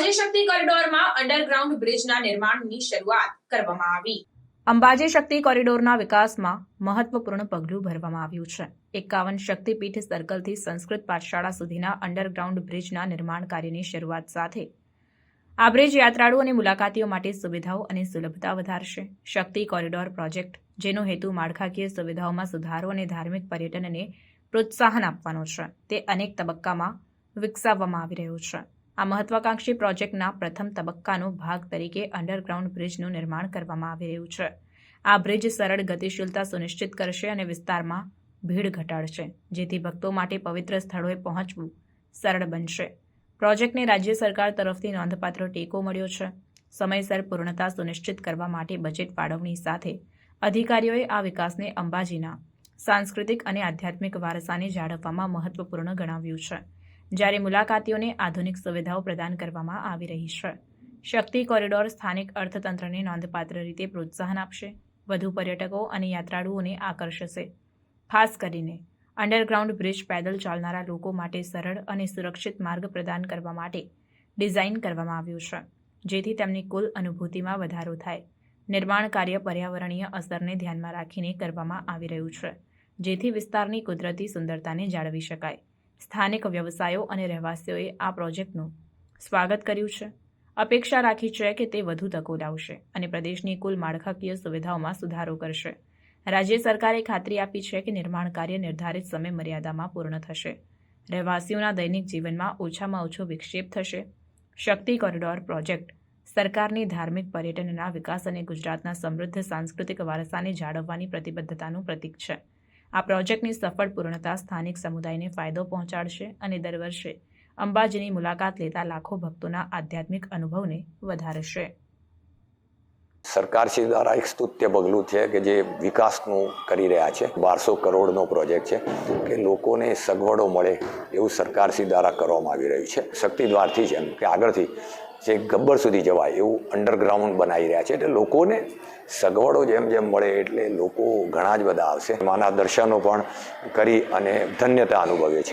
અંબાજી શક્તિ કોરિડોરમાં underground બ્રિજના નિર્માણની શરૂઆત કરવામાં આવી. અંબાજી શક્તિ કોરિડોરના વિકાસમાં મહત્વપૂર્ણ પગલું ભરવામાં આવ્યું છે. એકાવન શક્તિપીઠ સર્કલથી સંસ્કૃત પાઠશાળા સુધીના અંડરગ્રાઉન્ડ બ્રિજના નિર્માણ કાર્યની શરૂઆત સાથે. આ બ્રિજ યાત્રાળુ અને મુલાકાતીઓ માટે સુવિધાઓ અને સુલભતા વધારશે. શક્તિ કોરિડોર પ્રોજેક્ટ, જેનો હેતુ માળખાકીય સુવિધાઓમાં સુધારો અને ધાર્મિક પર્યટનને પ્રોત્સાહન આપવાનો છે, તે અનેક તબક્કામાં વિકસાવવામાં આવી રહ્યું છે. આ મહત્વાકાંક્ષી પ્રોજેક્ટના પ્રથમ તબક્કાનો ભાગ તરીકે અંડરગ્રાઉન્ડ બ્રિજનું નિર્માણ કરવામાં આવી રહ્યું છે. આ બ્રિજ સરળ, ગતિશીલતા સુનિશ્ચિત કરશે અને વિસ્તારમાં ભીડ ઘટાડશે, જેથી ભક્તો માટે પવિત્ર સ્થળોએ પહોંચવું સરળ બનશે. પ્રોજેક્ટને રાજ્ય સરકાર તરફથી નોંધપાત્ર ટેકો મળ્યો છે. સમયસર પૂર્ણતા સુનિશ્ચિત કરવા માટે બજેટ ફાળવણી સાથે અધિકારીઓએ આ વિકાસને અંબાજીના સાંસ્કૃતિક અને આધ્યાત્મિક વારસાને જાળવવામાં મહત્વપૂર્ણ ગણાવ્યું છે. જ્યારે મુલાકાતીઓને આધુનિક સુવિધાઓ પ્રદાન કરવામાં આવી રહી છે. શક્તિ કોરિડોર સ્થાનિક અર્થતંત્રને નોંધપાત્ર રીતે પ્રોત્સાહન આપશે, વધુ પર્યટકો અને યાત્રાળુઓને આકર્ષશે. ખાસ કરીને અંડરગ્રાઉન્ડ બ્રિજ પેદલ ચાલનારા લોકો માટે સરળ અને સુરક્ષિત માર્ગ પ્રદાન કરવા માટે ડિઝાઇન કરવામાં આવ્યું છે, જેથી તેમની કુલ અનુભૂતિમાં વધારો થાય. નિર્માણ કાર્ય પર્યાવરણીય અસરને ધ્યાનમાં રાખીને કરવામાં આવી રહ્યું છે, જેથી વિસ્તારની કુદરતી સુંદરતાને જાળવી શકાય. સ્થાનિક વ્યવસાયો અને રહેવાસીઓએ આ પ્રોજેક્ટનું સ્વાગત કર્યું છે. અપેક્ષા રાખી છે કે તે વધુ તકો લાવશે અને પ્રદેશની કુલ માળખાકીય સુવિધાઓમાં સુધારો કરશે. રાજ્ય સરકારે ખાતરી આપી છે કે નિર્માણ કાર્ય નિર્ધારિત સમય મર્યાદામાં પૂર્ણ થશે. રહેવાસીઓના દૈનિક જીવનમાં ઓછામાં ઓછો વિક્ષેપ થશે. શક્તિ કોરિડોર પ્રોજેક્ટ સરકારની ધાર્મિક પર્યટનના વિકાસ અને ગુજરાતના સમૃદ્ધ સાંસ્કૃતિક વારસાને જાળવવાની પ્રતિબદ્ધતાનું પ્રતીક છે. આ પ્રોજેક્ટની સફળ પૂર્ણતા સ્થાનિક સમુદાયને ફાયદો પહોંચાડશે અને દર વર્ષે અંબાજીની મુલાકાત લેતા લાખો ભક્તોના આધ્યાત્મિક અનુભવને વધારશે. સરકારશ્રી દ્વારા એક સ્તુત્ય પગલું છે કે જે વિકાસનું કરી રહ્યા છે. બારસો કરોડનો પ્રોજેક્ટ છે કે લોકોને સગવડો મળે એવું સરકારશ્રી દ્વારા કરવામાં આવી રહ્યું છે. શક્તિદ્વારથી જ એમ કે આગળથી જે ગબ્બર સુધી જવાય એવું અંડરગ્રાઉન્ડ બનાવી રહ્યા છે. એટલે લોકોને સગવડો જેમ જેમ મળે એટલે લોકો ઘણા જ બધા આવશે. માના દર્શનો પણ કરી અને ધન્યતા અનુભવે છે.